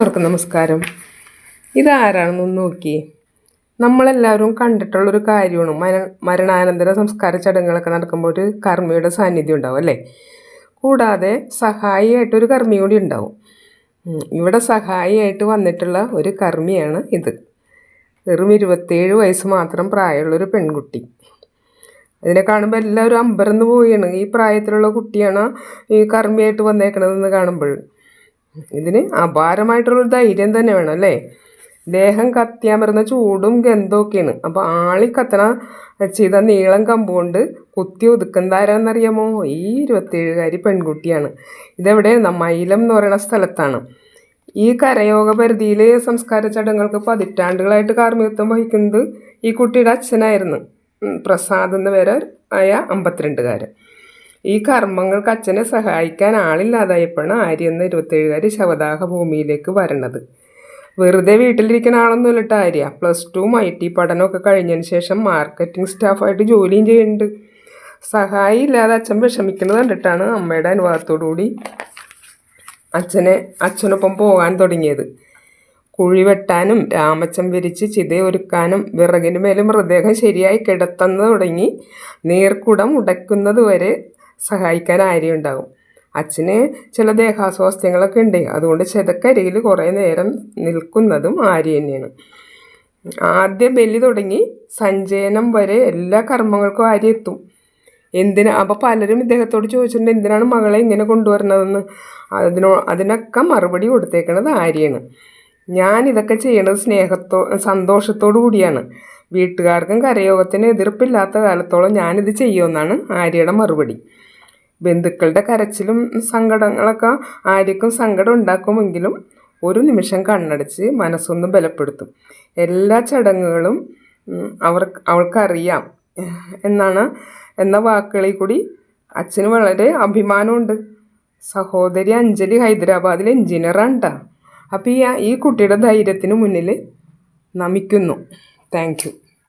എല്ലാവർക്കും നമസ്കാരം. ഇതാരാണെന്ന് നോക്കി. നമ്മളെല്ലാവരും കണ്ടിട്ടുള്ളൊരു കാര്യമാണ്. മര മരണാനന്തര സംസ്കാര ചടങ്ങുകളൊക്കെ നടക്കുമ്പോൾ ഒരു കർമ്മിയുടെ സാന്നിധ്യം ഉണ്ടാവും അല്ലേ? കൂടാതെ സഹായിയായിട്ടൊരു കർമ്മി കൂടി ഉണ്ടാവും. ഇവിടെ സഹായിയായിട്ട് വന്നിട്ടുള്ള ഒരു കർമ്മിയാണ് ഇത്. വെറും ഇരുപത്തേഴ് വയസ്സ് മാത്രം പ്രായമുള്ളൊരു പെൺകുട്ടി. അതിനെ കാണുമ്പോൾ എല്ലാവരും അമ്പരന്ന് പോവുകയാണ്. ഈ പ്രായത്തിലുള്ള കുട്ടിയാണ് ഈ കർമ്മിയായിട്ട് വന്നേക്കണതെന്ന് കാണുമ്പോൾ. ഇതിന് അപാരമായിട്ടുള്ളൊരു ധൈര്യം തന്നെ വേണം അല്ലേ? ദേഹം കത്തിയാമരുന്ന ചൂടും ഗന്ധമൊക്കെയാണ് അപ്പോൾ ആളി കത്തണ ചെയ്ത നീളം കമ്പുകൊണ്ട് കുത്തി ഒതുക്കുന്നതാരാന്നറിയാമോ ഈ ഇരുപത്തേഴുകാരി പെൺകുട്ടിയാണ്. ഇതെവിടെ? മൈലം എന്ന് പറയുന്ന സ്ഥലത്താണ്. ഈ കരയോഗ പരിധിയിലെ സംസ്കാര ചടങ്ങുകൾക്ക് പതിറ്റാണ്ടുകളായിട്ട് കാർമ്മികത്വം വഹിക്കുന്നത് ഈ കുട്ടിയുടെ അച്ഛനായിരുന്നു. പ്രസാദ് എന്ന പേര് ആയ അമ്പത്തിരണ്ടുകാരൻ. ഈ കർമ്മങ്ങൾക്ക് അച്ഛനെ സഹായിക്കാൻ ആളില്ലാതായപ്പോഴാണ് ആര്യ എന്ന ഇരുപത്തേഴുകാരി ശവദാഹ ഭൂമിയിലേക്ക് വരണത്. വെറുതെ വീട്ടിലിരിക്കുന്ന ആളൊന്നും ഇല്ലട്ട ആര്യ. പ്ലസ് ടുവും ഐ ടി പഠനമൊക്കെ കഴിഞ്ഞതിന് ശേഷം മാർക്കറ്റിംഗ് സ്റ്റാഫായിട്ട് ജോലിയും ചെയ്യുന്നുണ്ട്. സഹായി ഇല്ലാതെ അച്ഛൻ വിഷമിക്കുന്നത് കണ്ടിട്ടാണ് അമ്മയുടെ അനുഭവത്തോടു കൂടി അച്ഛനെ അച്ഛനൊപ്പം പോകാൻ തുടങ്ങിയത്. കുഴി വെട്ടാനും രാമച്ചം വിരിച്ച് ചിതയൊരുക്കാനും വിറകിന് മേലെ മൃതദേഹം ശരിയായി കിടത്തുന്നത് തുടങ്ങി നീർക്കുടം ഉടയ്ക്കുന്നത് വരെ സഹായിക്കാൻ ആരെയും ഉണ്ടാകും അച്ഛന് ചില ദേഹാസ്വാസ്ഥ്യങ്ങളൊക്കെ ഉണ്ട്. അതുകൊണ്ട് ചെതക്കരയിൽ കുറേ നേരം നിൽക്കുന്നതും ആര്യ തന്നെയാണ്. ആദ്യ ബലി തുടങ്ങി സഞ്ചയനം വരെ എല്ലാ കർമ്മങ്ങൾക്കും ആര്യ എത്തും. എന്തിനാ? അപ്പോൾ പലരും ഇദ്ദേഹത്തോട് ചോദിച്ചിട്ടുണ്ട് എന്തിനാണ് മകളെ ഇങ്ങനെ കൊണ്ടുവരണതെന്ന് അതിനോ അതിനൊക്കെ മറുപടി കൊടുത്തേക്കുന്നത് ആര്യയാണ്. ഞാൻ ഇതൊക്കെ ചെയ്യണത് സ്നേഹത്തോ സന്തോഷത്തോടു കൂടിയാണ്. വീട്ടുകാർക്കും കരയോഗത്തിന് എതിർപ്പില്ലാത്ത കാലത്തോളം ഞാനിത് ചെയ്യുമെന്നാണ് ആര്യയുടെ മറുപടി. ബന്ധുക്കളുടെ കരച്ചിലും സങ്കടങ്ങളൊക്കെ ആര്യക്കും സങ്കടം ഉണ്ടാക്കുമെങ്കിലും ഒരു നിമിഷം കണ്ണടച്ച് മനസ്സൊന്ന് ബലപ്പെടുത്തും. എല്ലാ ചടങ്ങുകളും അവർ അവൾക്കറിയാം എന്നാണ് എന്ന വാക്കുകളിൽ കൂടി അച്ഛന് വളരെ അഭിമാനമുണ്ട്. സഹോദരി അഞ്ജലി ഹൈദരാബാദിൽ എഞ്ചിനീയറാണ് കേട്ടോ അപ്പോൾ ഈ ഈ കുട്ടിയുടെ ധൈര്യത്തിന് മുന്നിൽ നമിക്കുന്നു. தேங்க்யூ